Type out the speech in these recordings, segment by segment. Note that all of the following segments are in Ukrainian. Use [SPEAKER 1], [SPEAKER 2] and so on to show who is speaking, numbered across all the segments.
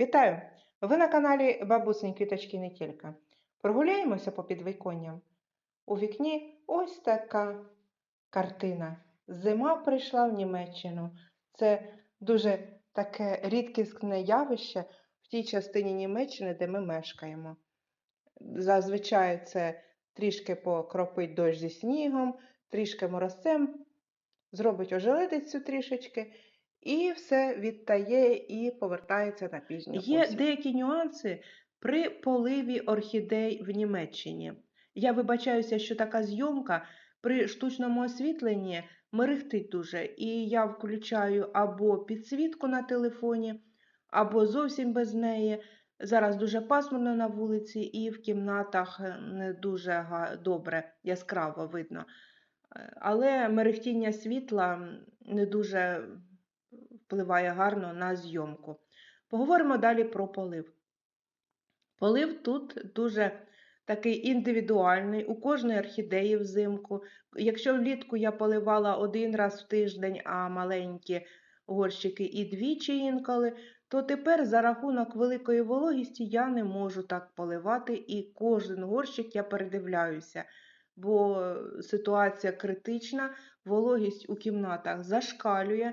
[SPEAKER 1] Вітаю! Ви на каналі Бабусень Квіточки не тільки. Прогуляємося по підвіконням. У вікні ось така картина. Зима прийшла в Німеччину. Це дуже таке рідкісне явище в тій частині Німеччини, де ми мешкаємо. Зазвичай це трішки покропить дощ зі снігом, трішки морозцем, зробить ожеледицю трішечки, і все відтає і повертається на пізню
[SPEAKER 2] Є
[SPEAKER 1] осінь.
[SPEAKER 2] деякі нюанси при поливі орхідей в Німеччині. Я вибачаюся, що така зйомка при штучному освітленні мерехтить дуже, і я включаю або підсвітку на телефоні, або зовсім без неї. Зараз дуже пасмурно на вулиці, і в кімнатах е, не дуже добре, яскраво видно. Е, Але мерехтіння світла не дуже впливає гарно на зйомку. Поговоримо далі про полив. Полив тут дуже такий індивідуальний, у кожної орхідеї взимку. Якщо влітку я поливала один раз в тиждень, а маленькі горщики і двічі інколи, то тепер за рахунок великої вологісті я не можу так поливати, і кожен горщик я передивляюся, бо ситуація критична, вологість у кімнатах зашкалює,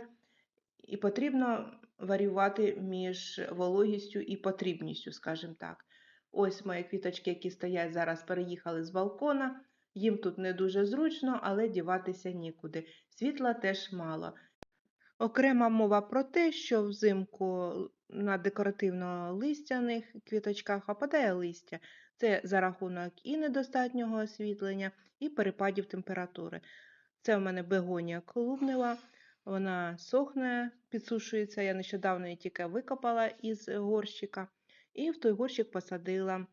[SPEAKER 2] і потрібно варювати між вологістю і потрібністю, скажімо так. Ось мої квіточки, які стоять зараз, переїхали з балкона. Їм тут не дуже зручно, але діватися нікуди. Світла теж мало. Окрема мова про те, що взимку на декоративно-листяних квіточках опадає листя. Це за рахунок і недостатнього освітлення, і перепадів температури. Це в мене бегонія клубнева, вона сохне, підсушується. Я нещодавно її тільки викопала із горщика, і в той горщик посадила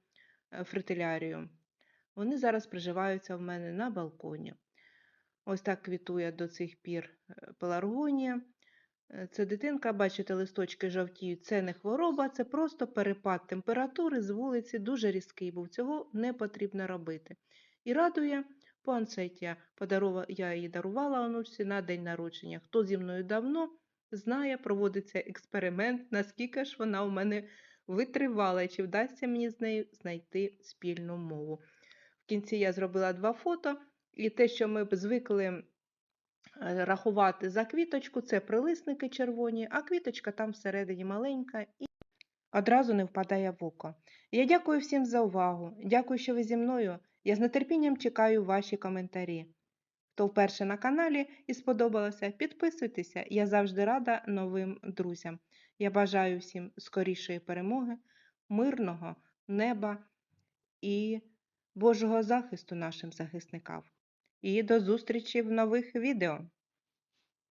[SPEAKER 2] е, фритилярію. Вони зараз приживаються в мене на балконі. Ось так квітує до цих пір е, пеларгонія. Е, Це дитинка, бачите, листочки жовтіють. Це не хвороба, це просто перепад температури з вулиці дуже різкий був. Цього не потрібно робити. І радує пуансетія. Подарува... Я її дарувала онучці на день народження. Хто зі мною давно знає, проводиться експеримент, наскільки ж вона у мене витривала, і чи вдасться мені з нею знайти спільну мову. В кінці я зробила два фото, і те, що ми б звикли е, рахувати за квіточку, це прилисники червоні, а квіточка там всередині маленька і одразу не впадає в око. Я дякую всім за увагу. Дякую, що ви зі мною. Я з нетерпінням чекаю ваші коментарі. Хто вперше на каналі і сподобалося, підписуйтеся. Я завжди рада новим друзям. Я бажаю всім скорішої перемоги, мирного неба і Божого захисту нашим захисникам. І до зустрічі в нових відео!